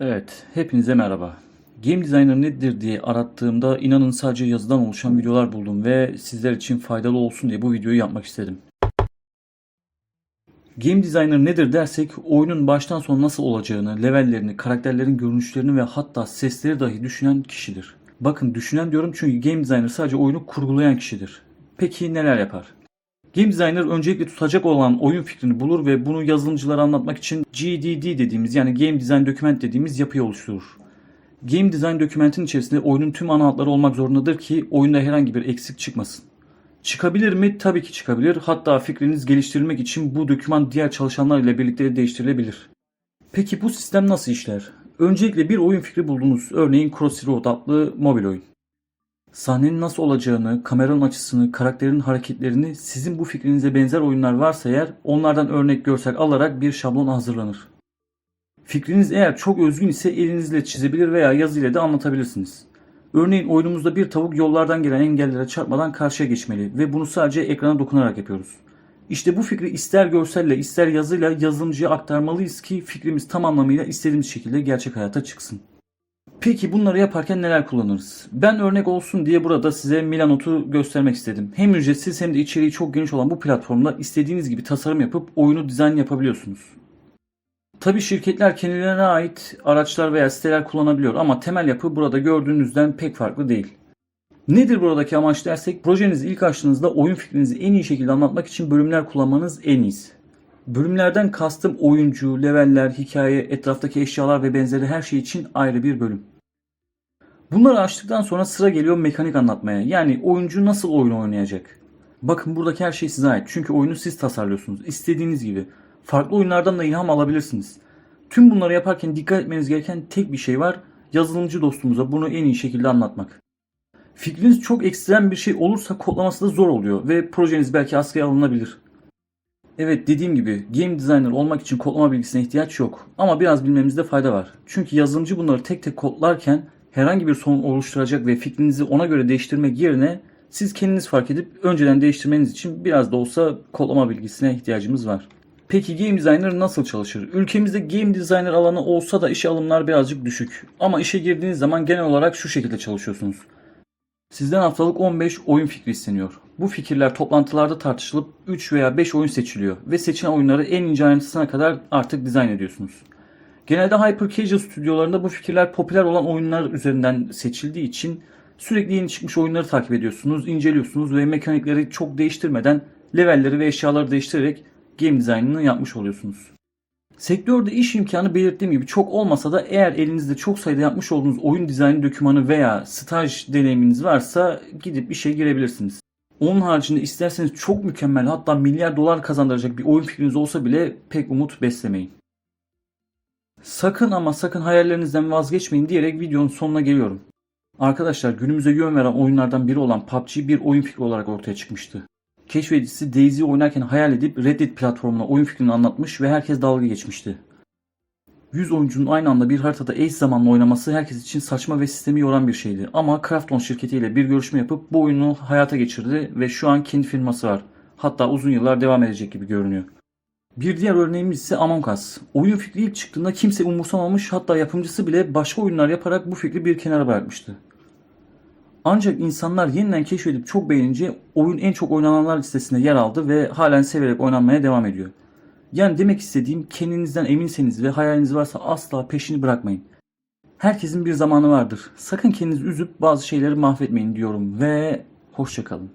Evet, hepinize merhaba. Game Designer nedir diye arattığımda inanın sadece yazıdan oluşan videolar buldum ve sizler için faydalı olsun diye bu videoyu yapmak istedim. Game Designer nedir dersek oyunun baştan sona nasıl olacağını, levellerini, karakterlerin görünüşlerini ve hatta sesleri dahi düşünen kişidir. Bakın düşünen diyorum çünkü Game Designer sadece oyunu kurgulayan kişidir. Peki neler yapar? Game Designer öncelikle tutacak olan oyun fikrini bulur ve bunu yazılımcılara anlatmak için GDD dediğimiz yani Game Design Document dediğimiz yapıyı oluşturur. Game Design Document'in içerisinde oyunun tüm ana hatları olmak zorundadır ki oyunda herhangi bir eksik çıkmasın. Çıkabilir mi? Tabii ki çıkabilir. Hatta fikriniz geliştirilmek için bu doküman diğer çalışanlar ile birlikte de değiştirilebilir. Peki bu sistem nasıl işler? Öncelikle bir oyun fikri buldunuz. Örneğin Crossy Road adlı mobil oyun. Sahnenin nasıl olacağını, kameranın açısını, karakterin hareketlerini sizin bu fikrinize benzer oyunlar varsa eğer onlardan örnek görsel alarak bir şablon hazırlanır. Fikriniz eğer çok özgün ise elinizle çizebilir veya yazıyla da anlatabilirsiniz. Örneğin oyunumuzda bir tavuk yollardan gelen engellere çarpmadan karşıya geçmeli ve bunu sadece ekrana dokunarak yapıyoruz. İşte bu fikri ister görselle ister yazıyla yazılımcıya aktarmalıyız ki fikrimiz tam anlamıyla istediğimiz şekilde gerçek hayata çıksın. Peki bunları yaparken neler kullanırız? Ben örnek olsun diye burada size Milanot'u göstermek istedim. Hem ücretsiz hem de içeriği çok geniş olan bu platformda istediğiniz gibi tasarım yapıp oyunu dizayn yapabiliyorsunuz. Tabi şirketler kendilerine ait araçlar veya siteler kullanabiliyor ama temel yapı burada gördüğünüzden pek farklı değil. Nedir buradaki amaç dersek projenizi ilk açtığınızda oyun fikrinizi en iyi şekilde anlatmak için bölümler kullanmanız en iyisi. Bölümlerden kastım oyuncu, leveller, hikaye, etraftaki eşyalar ve benzeri her şey için ayrı bir bölüm. Bunları açtıktan sonra sıra geliyor mekanik anlatmaya. Yani oyuncu nasıl oyun oynayacak? Bakın buradaki her şey size ait. Çünkü oyunu siz tasarlıyorsunuz. İstediğiniz gibi. Farklı oyunlardan da ilham alabilirsiniz. Tüm bunları yaparken dikkat etmeniz gereken tek bir şey var. Yazılımcı dostumuza bunu en iyi şekilde anlatmak. Fikriniz çok ekstrem bir şey olursa kodlaması da zor oluyor ve projeniz belki askıya alınabilir. Evet dediğim gibi game designer olmak için kodlama bilgisine ihtiyaç yok ama biraz bilmemizde fayda var. Çünkü yazılımcı bunları tek tek kodlarken herhangi bir sorun oluşturacak ve fikrinizi ona göre değiştirmek yerine siz kendiniz fark edip önceden değiştirmeniz için biraz da olsa kodlama bilgisine ihtiyacımız var. Peki game designer nasıl çalışır? Ülkemizde game designer alanı olsa da işe alımlar birazcık düşük. Ama işe girdiğiniz zaman genel olarak şu şekilde çalışıyorsunuz. Sizden haftalık 15 oyun fikri isteniyor. Bu fikirler toplantılarda tartışılıp 3 veya 5 oyun seçiliyor ve seçilen oyunları en ince ayrıntısına kadar artık dizayn ediyorsunuz. Genelde Hyper Casual stüdyolarında bu fikirler popüler olan oyunlar üzerinden seçildiği için sürekli yeni çıkmış oyunları takip ediyorsunuz, inceliyorsunuz ve mekanikleri çok değiştirmeden levelleri ve eşyaları değiştirerek game design'ını yapmış oluyorsunuz. Sektörde iş imkanı belirttiğim gibi çok olmasa da eğer elinizde çok sayıda yapmış olduğunuz oyun dizaynı dokümanı veya staj deneyiminiz varsa gidip işe girebilirsiniz. Onun haricinde isterseniz çok mükemmel hatta milyar dolar kazandıracak bir oyun fikriniz olsa bile pek umut beslemeyin. Sakın ama sakın hayallerinizden vazgeçmeyin diyerek videonun sonuna geliyorum. Arkadaşlar günümüze yön veren oyunlardan biri olan PUBG bir oyun fikri olarak ortaya çıkmıştı. Keşfedicisi Daisy'yi oynarken hayal edip Reddit platformuna oyun fikrini anlatmış ve herkes dalga geçmişti. 100 oyuncunun aynı anda bir haritada eş zamanlı oynaması herkes için saçma ve sistemi yoran bir şeydi. Ama Krafton şirketiyle bir görüşme yapıp bu oyunu hayata geçirdi ve şu an kendi firması var. Hatta uzun yıllar devam edecek gibi görünüyor. Bir diğer örneğimiz ise Among Us. Oyun fikri ilk çıktığında kimse umursamamış hatta yapımcısı bile başka oyunlar yaparak bu fikri bir kenara bırakmıştı. Ancak insanlar yeniden keşfedip çok beğenince oyun en çok oynananlar listesinde yer aldı ve halen severek oynanmaya devam ediyor. Yani demek istediğim kendinizden eminseniz ve hayaliniz varsa asla peşini bırakmayın. Herkesin bir zamanı vardır. Sakın kendinizi üzüp bazı şeyleri mahvetmeyin diyorum ve hoşçakalın.